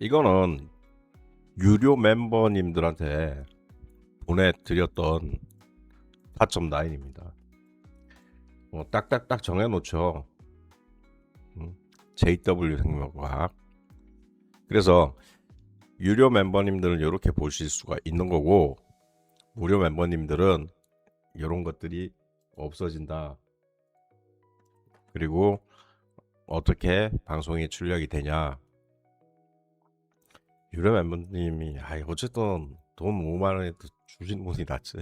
이거는 유료 멤버님들한테 보내드렸던 4.9입니다. 어, 딱딱딱 정해놓죠. 음, JW 생명과학. 그래서 유료 멤버님들은 이렇게 보실 수가 있는 거고 무료 멤버님들은 이런 것들이 없어진다. 그리고 어떻게 방송이 출력이 되냐. 유료 멤버님이 아 어쨌든 돈 5만 원에 주신 분이 낫지.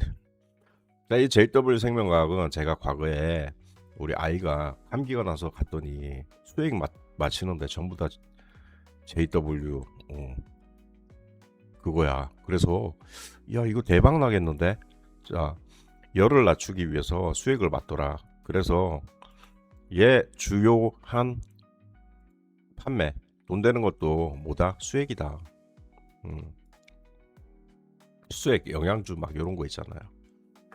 자, 이 JW 생명과학은 제가 과거에 우리 아이가 감기가 나서 갔더니 수액 마, 마치는데 전부 다 JW 어, 그거야. 그래서 야 이거 대박 나겠는데. 자 열을 낮추기 위해서 수액을 맞더라. 그래서 얘 주요한 판매 돈 되는 것도 뭐다 수액이다. 음. 수액 영양주 막 이런 거 있잖아요.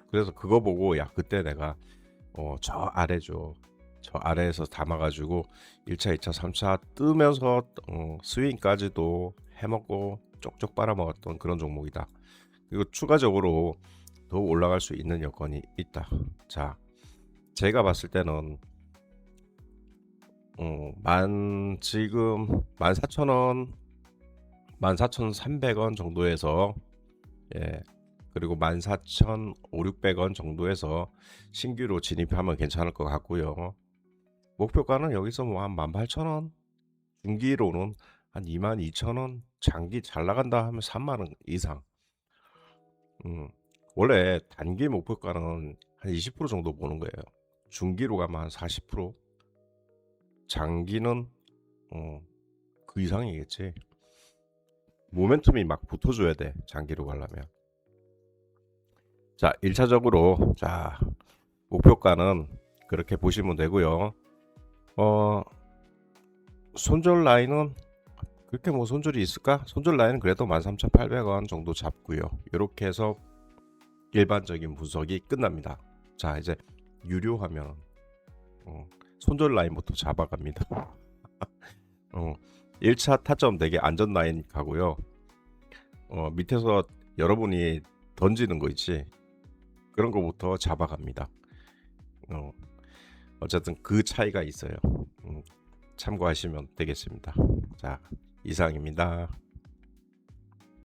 그래서 그거 보고 야 그때 내가 어, 저 아래죠. 저 아래에서 담아가지고 1차, 2차, 3차 뜨면서 어, 스윙까지도 해먹고 쪽쪽 빨아먹었던 그런 종목이다. 그리고 추가적으로 더욱 올라갈 수 있는 여건이 있다. 자, 제가 봤을 때는 어, 만 지금 14,000원, 14,300원 정도에서 예, 그리고 14,500원 정도에서 신규로 진입하면 괜찮을 것 같고요. 목표가는 여기서 뭐 한 18,000원, 중기로는 한 22,000원, 장기 잘 나간다 하면 3만 원 이상. 음, 원래 단기 목표가는 한 20% 정도 보는 거예요. 중기로 가면 한 40%, 장기는 어, 그 이상이겠지. 모멘텀이 막 붙어줘야 돼. 장기로 가려면. 자, 1차적으로 자 목표가는 그렇게 보시면 되고요. 어 손절 라인은 그렇게 뭐 손절이 있을까? 손절 라인은 그래도 13,800원 정도 잡고요. 이렇게 해서 일반적인 분석이 끝납니다. 자, 이제 유료 화면 어, 손절 라인부터 잡아갑니다. 어, 1차 타점 되게 안전 라인 가고요. 어, 밑에서 여러분이 던지는 거 있지. 그런 거부터 잡아갑니다. 어, 어쨌든 그 차이가 있어요. 음, 참고하시면 되겠습니다. 자, 이상입니다.